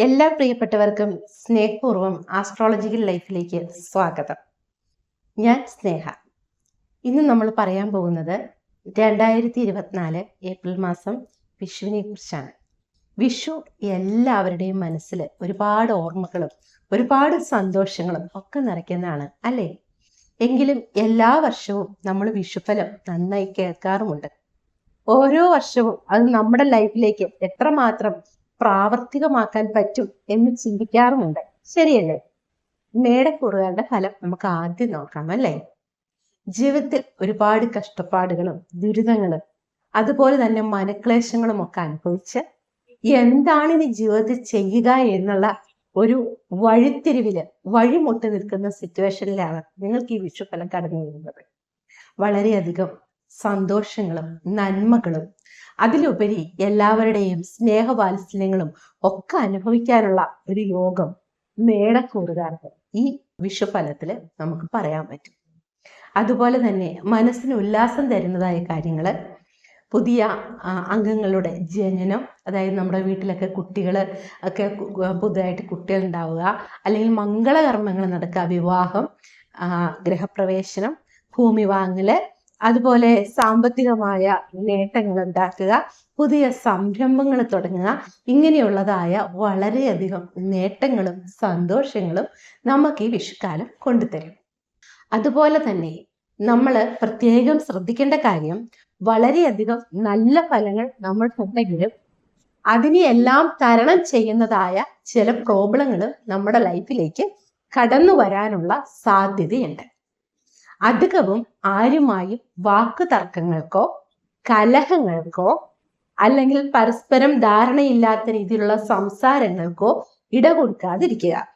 എല്ലാ പ്രിയപ്പെട്ടവർക്കും സ്നേഹപൂർവം ആസ്ട്രോളജിക്കൽ ലൈഫിലേക്ക് സ്വാഗതം. ഞാൻ സ്നേഹ. ഇന്ന് നമ്മൾ പറയാൻ പോകുന്നത് രണ്ടായിരത്തി ഇരുപത്തിനാല് ഏപ്രിൽ മാസം വിഷുവിനെ കുറിച്ചാണ്. വിഷു എല്ലാവരുടെയും മനസ്സിൽ ഒരുപാട് ഓർമ്മകളും ഒരുപാട് സന്തോഷങ്ങളും ഒക്കെ നിറയ്ക്കുന്നതാണ് അല്ലേ? എങ്കിലും എല്ലാ വർഷവും നമ്മൾ വിഷുഫലം നന്നായി കേൾക്കാറുമുണ്ട്. ഓരോ വർഷവും അത് നമ്മുടെ ലൈഫിലേക്ക് എത്രമാത്രം പ്രാവർത്തികമാക്കാൻ പറ്റും എന്ന് ചിന്തിക്കാറുമുണ്ട്. ശരിയല്ലേ? മേടക്കൂറുകാരുടെ ഫലം നമുക്ക് ആദ്യം നോക്കാം അല്ലേ? ജീവിതത്തിൽ ഒരുപാട് കഷ്ടപ്പാടുകളും ദുരിതങ്ങളും അതുപോലെ തന്നെ മനക്ലേശങ്ങളും ഒക്കെ അനുഭവിച്ച് എന്താണ് ഇനി ജീവിതത്തിൽ ചെയ്യുക എന്നുള്ള ഒരു വഴിത്തിരിവിൽ വഴിമുട്ടി നിൽക്കുന്ന സിറ്റുവേഷനിലാണ് നിങ്ങൾക്ക് ഈ വിഷുഫലം കടന്നു വരുന്നത് വളരെയധികം സന്തോഷങ്ങളും നന്മകളും അതിലുപരി എല്ലാവരുടെയും സ്നേഹവാത്സല്യങ്ങളും ഒക്കെ അനുഭവിക്കാനുള്ള ഒരു യോഗം മേടക്കൂറുകാർക്ക് ഈ വിഷുഫലത്തിൽ നമുക്ക് പറയാൻ പറ്റും. അതുപോലെ തന്നെ മനസ്സിന് ഉല്ലാസം തരുന്നതായ കാര്യങ്ങൾ പുതിയ അംഗങ്ങളുടെ ജനനം അതായത് നമ്മുടെ വീട്ടിലൊക്കെ കുട്ടികൾ ഒക്കെ പുതുതായിട്ട് കുട്ടികൾ ഉണ്ടാവുക അല്ലെങ്കിൽ മംഗളകർമ്മങ്ങൾ നടക്കുക വിവാഹം ഗൃഹപ്രവേശനം ഭൂമി വാങ്ങൽ അതുപോലെ സാമ്പത്തികമായ നേട്ടങ്ങൾ ഉണ്ടാക്കുക പുതിയ സംരംഭങ്ങൾ തുടങ്ങുക ഇങ്ങനെയുള്ളതായ വളരെയധികം നേട്ടങ്ങളും സന്തോഷങ്ങളും നമുക്ക് ഈ വിഷുക്കാലം കൊണ്ടുതരും. അതുപോലെ തന്നെ നമ്മൾ പ്രത്യേകം ശ്രദ്ധിക്കേണ്ട കാര്യം വളരെയധികം നല്ല ഫലങ്ങൾ നമ്മൾക്കുണ്ടെങ്കിലും അതിനെ എല്ലാം തരണം ചെയ്യുന്നതായ ചില പ്രോബ്ലങ്ങൾ നമ്മുടെ ലൈഫിലേക്ക് കടന്നു വരാനുള്ള സാധ്യതയുണ്ട്. അധികവും ആരുമായും വാക്കു തർക്കങ്ങൾക്കോ കലഹങ്ങൾക്കോ അല്ലെങ്കിൽ പരസ്പരം ധാരണയില്ലാത്ത രീതിയിലുള്ള സംസാരങ്ങൾക്കോ ഇട കൊടുക്കാതിരിക്കുക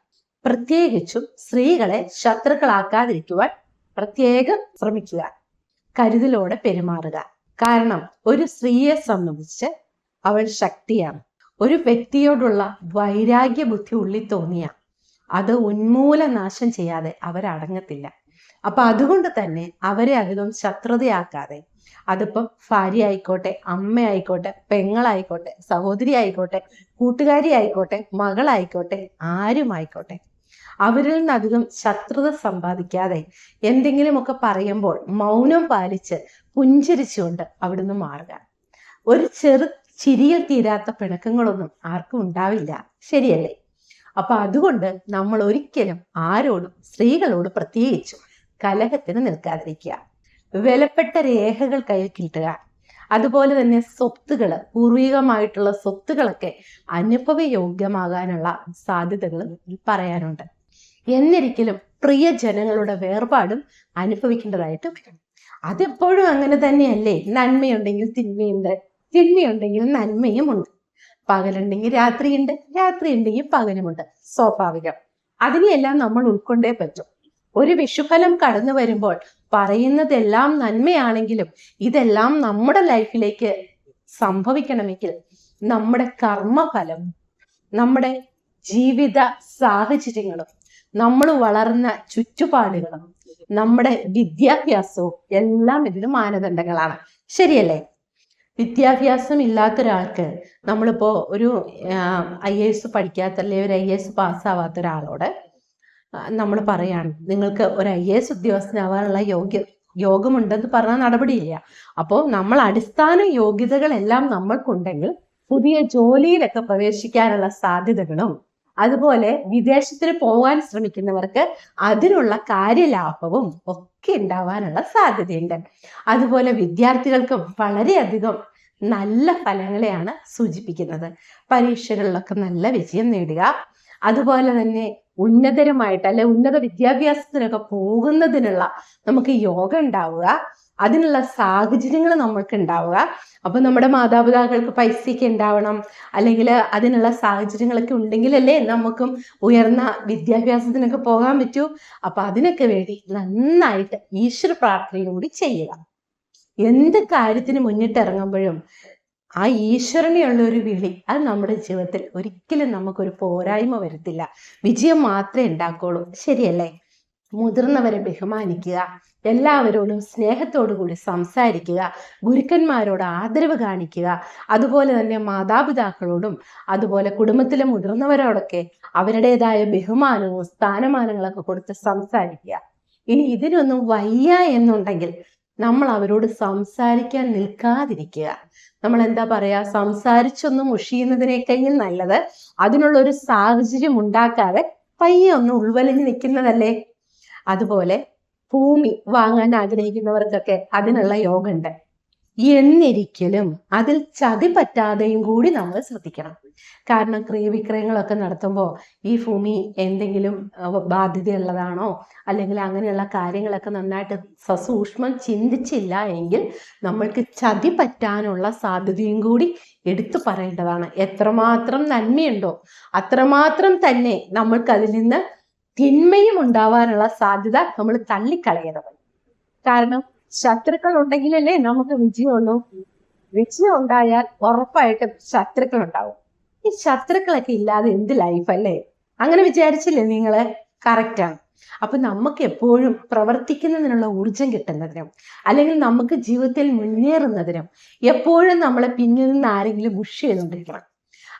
പ്രത്യേകിച്ചും സ്ത്രീകളെ ശത്രുക്കളാക്കാതിരിക്കുവാൻ പ്രത്യേകം ശ്രമിക്കുക. കരുതലോടെ പെരുമാറുക. കാരണം ഒരു സ്ത്രീയെ സംബന്ധിച്ച് അവൾ ശക്തിയാണ്. ഒരു വ്യക്തിയോടുള്ള വൈരാഗ്യ ബുദ്ധി ഉള്ളിൽ തോന്നിയ അത് ഉന്മൂലനാശം ചെയ്യാതെ അവരടങ്ങത്തില്ല. അപ്പൊ അതുകൊണ്ട് തന്നെ അവരെ അധികം ശത്രുതയാക്കാതെ അതിപ്പം ഭാര്യ ആയിക്കോട്ടെ അമ്മ ആയിക്കോട്ടെ പെങ്ങളായിക്കോട്ടെ സഹോദരി ആയിക്കോട്ടെ കൂട്ടുകാരി ആയിക്കോട്ടെ മകളായിക്കോട്ടെ ആരുമായിക്കോട്ടെ അവരിൽ നിന്ന് അധികം ശത്രുത സമ്പാദിക്കാതെ എന്തെങ്കിലുമൊക്കെ പറയുമ്പോൾ മൗനം പാലിച്ച് പുഞ്ചിരിച്ചുകൊണ്ട് അവിടുന്ന് മാറുക. ഒരു ചെറു ചിരിയിൽ തീരാത്ത പിണക്കങ്ങളൊന്നും ആർക്കും ഉണ്ടാവില്ല. ശരിയല്ലേ? അപ്പൊ അതുകൊണ്ട് നമ്മൾ ഒരിക്കലും ആരോടും സ്ത്രീകളോട് പ്രത്യേകിച്ചും കലഹത്തിന് നിൽക്കാതിരിക്കുക. വിലപ്പെട്ട രേഖകൾ കയ്യിൽ കിട്ടുക. അതുപോലെ തന്നെ സ്വത്തുകൾ പൂർവികമായിട്ടുള്ള സ്വത്തുകളൊക്കെ അനുഭവയോഗ്യമാകാനുള്ള സാധ്യതകൾ പറയാനുണ്ട്. എന്നിരിക്കലും പ്രിയ ജനങ്ങളുടെ വേർപാടും അനുഭവിക്കേണ്ടതായിട്ട് വരും. അതെപ്പോഴും അങ്ങനെ തന്നെയല്ലേ? നന്മയുണ്ടെങ്കിൽ തിന്മയുണ്ട് തിന്മയുണ്ടെങ്കിൽ നന്മയുമുണ്ട്. പകലുണ്ടെങ്കിൽ രാത്രിയുണ്ട് രാത്രിയുണ്ടെങ്കിൽ പകലുമുണ്ട്. സ്വാഭാവികം. അതിനെയെല്ലാം നമ്മൾ ഉൾക്കൊണ്ടേ പറ്റും. ഒരു വിഷുഫലം കടന്നു വരുമ്പോൾ പറയുന്നതെല്ലാം നന്മയാണെങ്കിലും ഇതെല്ലാം നമ്മുടെ ലൈഫിലേക്ക് സംഭവിക്കണമെങ്കിൽ നമ്മുടെ കർമ്മഫലം നമ്മുടെ ജീവിത സാഹചര്യങ്ങളും നമ്മൾ വളർന്ന ചുറ്റുപാടുകളും നമ്മുടെ വിദ്യാഭ്യാസവും എല്ലാം ഇതിന് മാനദണ്ഡങ്ങളാണ്. ശരിയല്ലേ? വിദ്യാഭ്യാസം ഇല്ലാത്ത ഒരാൾക്ക് നമ്മളിപ്പോ ഒരു ഐ എ എസ് പഠിക്കാത്ത അല്ലെങ്കിൽ ഒരു ഐ എ എസ് പാസ്സാവാത്ത ഒരാളോട് നമ്മൾ പറയാണ് നിങ്ങൾക്ക് ഒരു ഐ എ എസ് ഉദ്യോഗസ്ഥനാവാനുള്ള യോഗ്യ യോഗമുണ്ടെന്ന് പറഞ്ഞ നടപടിയില്ല. അപ്പോൾ നമ്മൾ അടിസ്ഥാന യോഗ്യതകളെല്ലാം നമ്മൾക്കുണ്ടെങ്കിൽ പുതിയ ജോലിയിലൊക്കെ പ്രവേശിക്കാനുള്ള സാധ്യതകളും അതുപോലെ വിദേശത്തിന് പോകാൻ ശ്രമിക്കുന്നവർക്ക് അതിനുള്ള കാര്യലാഭവും ഒക്കെ ഉണ്ടാവാനുള്ള സാധ്യതയുണ്ട്. അതുപോലെ വിദ്യാർത്ഥികൾക്കും വളരെയധികം നല്ല ഫലങ്ങളെയാണ് സൂചിപ്പിക്കുന്നത്. പരീക്ഷകളിലൊക്കെ നല്ല വിജയം നേടുക. അതുപോലെ തന്നെ ഉന്നതരമായിട്ട് അല്ലെ ഉന്നത വിദ്യാഭ്യാസത്തിനൊക്കെ പോകുന്നതിനുള്ള നമുക്ക് യോഗ ഉണ്ടാവുക. അതിനുള്ള സാഹചര്യങ്ങൾ നമുക്ക് ഉണ്ടാവുക. അപ്പൊ നമ്മുടെ മാതാപിതാക്കൾക്ക് പൈസയൊക്കെ ഉണ്ടാവണം. അല്ലെങ്കിൽ അതിനുള്ള സാഹചര്യങ്ങളൊക്കെ ഉണ്ടെങ്കിലല്ലേ നമുക്കും ഉയർന്ന വിദ്യാഭ്യാസത്തിനൊക്കെ പോകാൻ പറ്റൂ. അപ്പൊ അതിനൊക്കെ വേണ്ടി നന്നായിട്ട് ഈശ്വര പ്രാർത്ഥനയും കൂടി ചെയ്യുക. എന്ത് കാര്യത്തിന് മുന്നിട്ടിറങ്ങുമ്പോഴും ആ ഈശ്വരനെയുള്ള ഒരു വിളി അത് നമ്മുടെ ജീവിതത്തിൽ ഒരിക്കലും നമുക്കൊരു പോരായ്മ വരത്തില്ല. വിജയം മാത്രമേ ഉണ്ടാക്കുള്ളൂ ശരിയല്ലേ? മുതിർന്നവരെ ബഹുമാനിക്കുക എല്ലാവരോടും സ്നേഹത്തോടു കൂടി സംസാരിക്കുക ഗുരുക്കന്മാരോട് ആദരവ് കാണിക്കുക അതുപോലെ തന്നെ മാതാപിതാക്കളോടും അതുപോലെ കുടുംബത്തിലെ മുതിർന്നവരോടൊക്കെ അവരുടേതായ ബഹുമാനവും സ്ഥാനമാനങ്ങളൊക്കെ കൊടുത്ത് സംസാരിക്കുക. ഇനി ഇതിനൊന്നും വയ്യ എന്നുണ്ടെങ്കിൽ നമ്മൾ അവരോട് സംസാരിക്കാൻ നിൽക്കാതിരിക്കുക. നമ്മൾ എന്താ പറയാ സംസാരിച്ചൊന്ന് മുഷിയുന്നതിനേക്കഴിഞ്ഞ് നല്ലത് അതിനുള്ള ഒരു സാഹചര്യം ഉണ്ടാക്കാതെ പയ്യെ ഒന്ന് ഉൾവലിഞ്ഞ് നിൽക്കുന്നതല്ലേ? അതുപോലെ ഭൂമി വാങ്ങാൻ ആഗ്രഹിക്കുന്നവർക്കൊക്കെ അതിനുള്ള യോഗമുണ്ട് എന്നിരിക്കലും അതിൽ ചതി പറ്റാതെയും കൂടി നമ്മൾ ശ്രദ്ധിക്കണം. കാരണം ക്രയവിക്രയങ്ങളൊക്കെ നടത്തുമ്പോൾ ഈ ഭൂമി എന്തെങ്കിലും ബാധ്യതയുള്ളതാണോ? അല്ലെങ്കിൽ അങ്ങനെയുള്ള കാര്യങ്ങളൊക്കെ നന്നായിട്ട് സസൂക്ഷ്മം ചിന്തിച്ചില്ല എങ്കിൽ നമ്മൾക്ക് ചതി പറ്റാനുള്ള സാധ്യതയും കൂടി എടുത്തു പറയേണ്ടതാണ്. എത്രമാത്രം നന്മയുണ്ടോ അത്രമാത്രം തന്നെ നമ്മൾക്ക് അതിൽ നിന്ന് തിന്മയും ഉണ്ടാവാനുള്ള സാധ്യത നമ്മൾ തള്ളിക്കളയണം കാരണം ശത്രുക്കൾ ഉണ്ടെങ്കിലല്ലേ നമുക്ക് വിജയമുള്ളൂ. വിജയം ഉണ്ടായാൽ ഉറപ്പായിട്ടും ശത്രുക്കൾ ഉണ്ടാവും. ഈ ശത്രുക്കളൊക്കെ ഇല്ലാതെ എന്ത് ലൈഫ് അല്ലേ? അങ്ങനെ വിചാരിച്ചില്ലേ നിങ്ങൾ? കറക്റ്റാണ് അപ്പൊ നമുക്ക് എപ്പോഴും പ്രവർത്തിക്കുന്നതിനുള്ള ഊർജം കിട്ടുന്നതിനും അല്ലെങ്കിൽ നമുക്ക് ജീവിതത്തിൽ മുന്നേറുന്നതിനും എപ്പോഴും നമ്മളെ പിന്നിൽ നിന്ന് ആരെങ്കിലും മുഷ് ചെയ്തുകൊണ്ടിരിക്കണം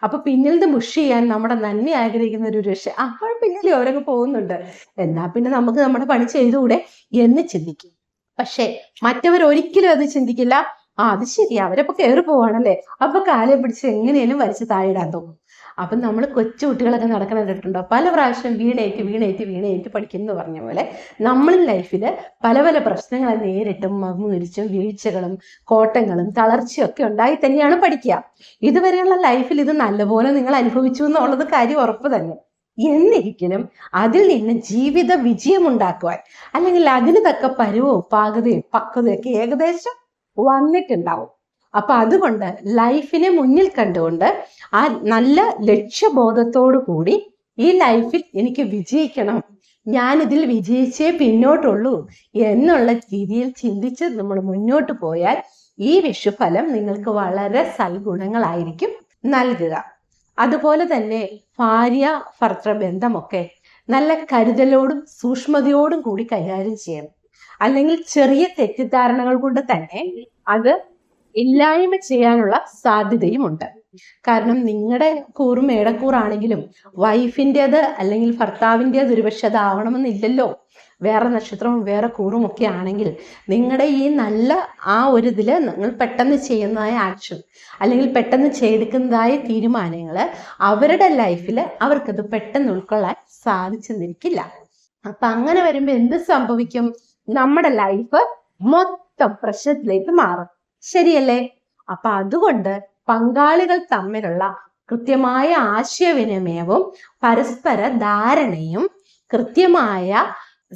അപ്പൊ പിന്നിൽ നിന്ന് മുഷ് ചെയ്യാൻ നമ്മുടെ നന്മ ആഗ്രഹിക്കുന്ന ഒരു രക്ഷ അപ്പോൾ പിന്നിൽ അവരൊക്കെ പോകുന്നുണ്ട്. എന്നാ പിന്നെ നമുക്ക് നമ്മുടെ പണി ചെയ്തുകൂടെ എന്ന് ചിന്തിക്കും. പക്ഷെ മറ്റവർ ഒരിക്കലും അത് ചിന്തിക്കില്ല. ആ അത് ശരി അവരപ്പോ കയറി പോവാണല്ലേ? അപ്പൊ കാലെ പിടിച്ച് എങ്ങനെയും വലിച്ച് താഴെയിടാൻ തോന്നും. അപ്പം നമ്മൾ കൊച്ചു കുട്ടികളൊക്കെ നടക്കണ കണ്ടിട്ടുണ്ടോ? പല പ്രാവശ്യം വീണേറ്റ് വീണേറ്റ് വീണേറ്റ് പഠിക്കുന്നു പറഞ്ഞ പോലെ നമ്മൾ ലൈഫിൽ പല പല പ്രശ്നങ്ങളെ നേരിട്ടും മറിച്ചും വീഴ്ചകളും കോട്ടങ്ങളും തളർച്ചയും ഒക്കെ ഉണ്ടായി തന്നെയാണ് പഠിക്കുക. ഇതുവരെയുള്ള ലൈഫിൽ ഇത് നല്ലപോലെ നിങ്ങൾ അനുഭവിച്ചു എന്നുള്ളത് കാര്യം ഉറപ്പ് തന്നെ. എന്നിരിക്കലും അതിൽ നിന്ന് ജീവിത വിജയം വിജയമുണ്ടാക്കുവാൻ അല്ലെങ്കിൽ അതിന് തക്ക പരുവവും പാകതയും പക്വതയും ഒക്കെ ഏകദേശം വന്നിട്ടുണ്ടാവും. അപ്പൊ അതുകൊണ്ട് ലൈഫിനെ മുന്നിൽ കണ്ടുകൊണ്ട് ആ നല്ല ലക്ഷ്യബോധത്തോടു കൂടി ഈ ലൈഫിൽ എനിക്ക് വിജയിക്കണം ഞാൻ ഇതിൽ വിജയിച്ചേ പിന്നോട്ടുള്ളൂ എന്നുള്ള രീതിയിൽ ചിന്തിച്ച് നമ്മൾ മുന്നോട്ട് പോയാൽ ഈ വിഷുഫലം നിങ്ങൾക്ക് വളരെ സൽഗുണങ്ങളായിരിക്കും നൽകുക. അതുപോലെ തന്നെ ഭാര്യ ഭർത്തൃ ബന്ധമൊക്കെ നല്ല കരുതലോടും സൂക്ഷ്മതയോടും കൂടി കൈകാര്യം ചെയ്യണം. അല്ലെങ്കിൽ ചെറിയ തെറ്റിദ്ധാരണകൾ കൊണ്ട് തന്നെ അത് ഇല്ലായ്മ ചെയ്യാനുള്ള സാധ്യതയുമുണ്ട്. കാരണം നിങ്ങളുടെ കൂറ് മേടക്കൂറാണെങ്കിലും വൈഫിന്റെത് അല്ലെങ്കിൽ ഭർത്താവിന്റെത് ഒരുപക്ഷെ അതാവണമെന്നില്ലല്ലോ. വേറെ നക്ഷത്രവും വേറെ കൂറും ഒക്കെ ആണെങ്കിൽ നിങ്ങളുടെ ഈ നല്ല ആ ഒരു ഇതിൽ നിങ്ങൾ പെട്ടെന്ന് ചെയ്യുന്നതായ ആക്ഷൻ അല്ലെങ്കിൽ പെട്ടെന്ന് ചെയ്തെടുക്കുന്നതായ തീരുമാനങ്ങൾ അവരുടെ ലൈഫിൽ അവർക്കത് പെട്ടെന്ന് ഉൾക്കൊള്ളാൻ സാധിച്ചെന്നിരിക്കില്ല. അപ്പൊ അങ്ങനെ വരുമ്പോൾ എന്ത് സംഭവിക്കും? നമ്മുടെ ലൈഫ് മൊത്തം പ്രശ്നത്തിലേക്ക് മാറും. ശരിയല്ലേ? അപ്പൊ അതുകൊണ്ട് പങ്കാളികൾ തമ്മിലുള്ള കൃത്യമായ ആശയവിനിമയവും പരസ്പര ധാരണയും കൃത്യമായ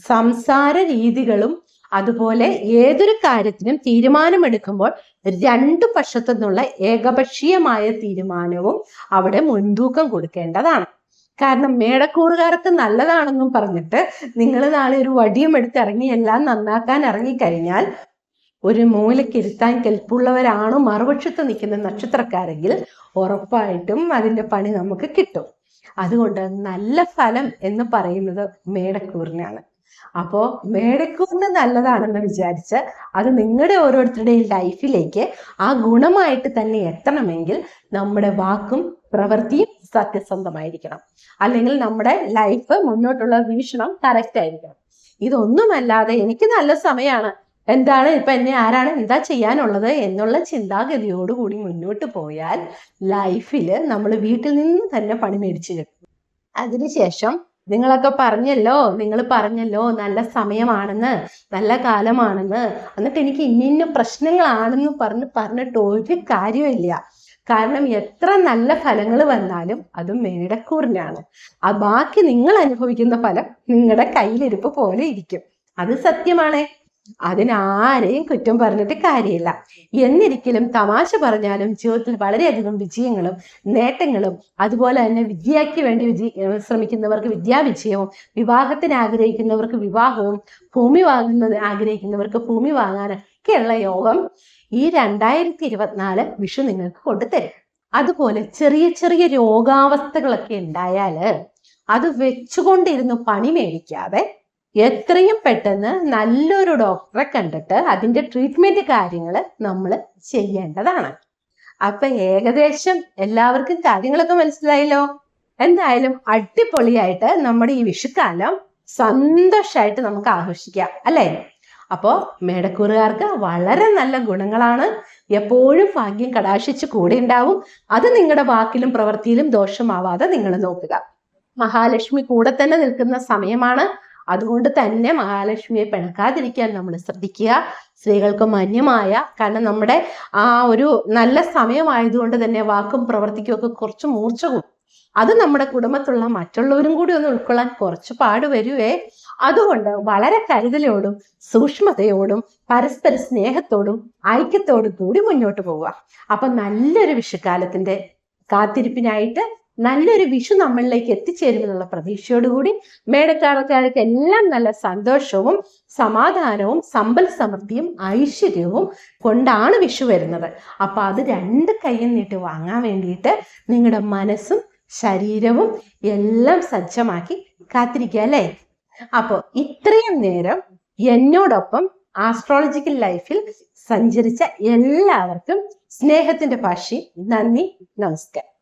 സംസാര രീതികളും അതുപോലെ ഏതൊരു കാര്യത്തിനും തീരുമാനമെടുക്കുമ്പോൾ രണ്ടു പക്ഷത്തു നിന്നുള്ള ഏകപക്ഷീയമായ തീരുമാനവും അവിടെ മുൻതൂക്കം കൊടുക്കേണ്ടതാണ്. കാരണം മേടക്കൂറുകാർക്ക് നല്ലതാണെന്നും പറഞ്ഞിട്ട് നിങ്ങൾ നാളെ ഒരു വടിയും എടുത്ത് ഇറങ്ങി എല്ലാം നന്നാക്കാൻ ഇറങ്ങിക്കഴിഞ്ഞാൽ ഒരു മൂലക്കിരുത്താൻ കെൽപ്പുള്ളവരാണ് മറുപക്ഷത്ത് നിൽക്കുന്ന നക്ഷത്രക്കാരെങ്കിൽ ഉറപ്പായിട്ടും അതിന്റെ പണി നമുക്ക് കിട്ടും. അതുകൊണ്ട് നല്ല ഫലം എന്ന് പറയുന്നത് മേടക്കൂറിനാണ്. അപ്പോ മേടക്കൂറിന് നല്ലതാണെന്ന് വിചാരിച്ച് അത് നിങ്ങളുടെ ഓരോരുത്തരുടെയും ലൈഫിലേക്ക് ആ ഗുണമായിട്ട് തന്നെ എത്തണമെങ്കിൽ നമ്മുടെ വാക്കും പ്രവൃത്തിയും സത്യസന്ധമായിരിക്കണം. അല്ലെങ്കിൽ നമ്മുടെ ലൈഫ് മുന്നോട്ടുള്ള വീക്ഷണം കറക്റ്റ് ആയിരിക്കണം. ഇതൊന്നുമല്ലാതെ എനിക്ക് നല്ല സമയമാണ് എന്താണ് ഇപ്പൊ എന്നെ ആരാണ് എന്താ ചെയ്യാനുള്ളത് എന്നുള്ള ചിന്താഗതിയോടുകൂടി മുന്നോട്ട് പോയാൽ ലൈഫിൽ നമ്മൾ വീട്ടിൽ നിന്ന് തന്നെ പണി മേടിച്ചു കിട്ടും. അതിനുശേഷം നിങ്ങളൊക്കെ പറഞ്ഞല്ലോ നിങ്ങൾ പറഞ്ഞല്ലോ നല്ല സമയമാണെന്ന് നല്ല കാലമാണെന്ന്. എന്നിട്ട് എനിക്ക് ഇന്നിന്ന ഇന്ന പ്രശ്നങ്ങളാണെന്ന് പറഞ്ഞ് പറഞ്ഞിട്ട് ഒരു കാര്യമില്ല കാരണം എത്ര നല്ല ഫലങ്ങൾ വന്നാലും അത് മേടക്കൂറിനാണ് ആ ബാക്കി നിങ്ങൾ അനുഭവിക്കുന്ന ഫലം നിങ്ങളുടെ കയ്യിലിരിപ്പ് പോലെ ഇരിക്കും. അത് സത്യമാണ്. അതിനാരെയും കുറ്റം പറഞ്ഞിട്ട് കാര്യമില്ല. എന്നിരിക്കലും തമാശ പറഞ്ഞാലും ജീവിതത്തിൽ വളരെയധികം വിജയങ്ങളും നേട്ടങ്ങളും അതുപോലെ തന്നെ വിദ്യയ്ക്ക് വേണ്ടി ശ്രമിക്കുന്നവർക്ക് വിദ്യാവിജയവും വിവാഹത്തിന് ആഗ്രഹിക്കുന്നവർക്ക് വിവാഹവും ഭൂമി വാങ്ങുന്നത് ആഗ്രഹിക്കുന്നവർക്ക് ഭൂമി വാങ്ങാനൊക്കെയുള്ള യോഗം ഈ രണ്ടായിരത്തി ഇരുപത്തിനാല് വിഷു നിങ്ങൾക്ക് കൊണ്ടുതരും. അതുപോലെ ചെറിയ ചെറിയ രോഗാവസ്ഥകളൊക്കെ ഉണ്ടായാൽ അത് വെച്ചുകൊണ്ടിരുന്ന് പണി മേടിക്കാതെ എത്രയും പെട്ടെന്ന് നല്ലൊരു ഡോക്ടറെ കണ്ടിട്ട് അതിന്റെ ട്രീറ്റ്മെന്റ് കാര്യങ്ങൾ നമ്മൾ ചെയ്യേണ്ടതാണ്. അപ്പൊ ഏകദേശം എല്ലാവർക്കും കാര്യങ്ങളൊക്കെ മനസ്സിലായല്ലോ? എന്തായാലും അടിപൊളിയായിട്ട് നമ്മുടെ ഈ വിഷുക്കാലം സന്തോഷമായിട്ട് നമുക്ക് ആഘോഷിക്കാം അല്ലേ? അപ്പോ മേടക്കൂറുകാർക്ക് വളരെ നല്ല ഗുണങ്ങളാണ്. എപ്പോഴും ഭാഗ്യം കടാശിച്ച് കൂടെ ഉണ്ടാവും. അത് നിങ്ങളുടെ വാക്കിലും പ്രവൃത്തിയിലും ദോഷമാവാതെ നിങ്ങൾ നോക്കുക. മഹാലക്ഷ്മി കൂടെ തന്നെ നിൽക്കുന്ന സമയമാണ്. അതുകൊണ്ട് തന്നെ മഹാലക്ഷ്മിയെ പിണക്കാതിരിക്കാൻ നമ്മൾ ശ്രദ്ധിക്കുക. സ്ത്രീകൾക്ക് മാന്യമായ കാരണം നമ്മുടെ ആ ഒരു നല്ല സമയമായതുകൊണ്ട് തന്നെ വാക്കും പ്രവർത്തിക്കും ഒക്കെ കുറച്ച് മൂർച്ച കൂടും അത് നമ്മുടെ കുടുംബത്തുള്ള മറ്റുള്ളവരും കൂടി ഒന്ന് ഉൾക്കൊള്ളാൻ കുറച്ച് പാട് വരുവേ അതുകൊണ്ട് വളരെ കരുതലോടും സൂക്ഷ്മതയോടും പരസ്പര സ്നേഹത്തോടും ഐക്യത്തോടും കൂടി മുന്നോട്ട് പോവുക. അപ്പൊ നല്ലൊരു വിഷുക്കാലത്തിന്റെ കാത്തിരിപ്പിനായിട്ട് നല്ലൊരു വിഷു നമ്മളിലേക്ക് എത്തിച്ചേരുമെന്നുള്ള പ്രതീക്ഷയോടുകൂടി മേടക്കാലക്കാർക്ക് എല്ലാം നല്ല സന്തോഷവും സമാധാനവും സമ്പൽ സമൃദ്ധിയും ഐശ്വര്യവും കൊണ്ടാണ് വിഷു വരുന്നത്. അപ്പൊ അത് രണ്ട് കൈയും നീട്ടി വാങ്ങാൻ വേണ്ടിയിട്ട് നിങ്ങളുടെ മനസ്സും ശരീരവും എല്ലാം സജ്ജമാക്കി കാത്തിരിക്കുക അല്ലേ? അപ്പോൾ ഇത്രയും നേരം എന്നോടൊപ്പം ആസ്ട്രോളജിക്കൽ ലൈഫിൽ സഞ്ചരിച്ച എല്ലാവർക്കും സ്നേഹത്തിന്റെ ഭാഷി നന്ദി. നമസ്കാരം.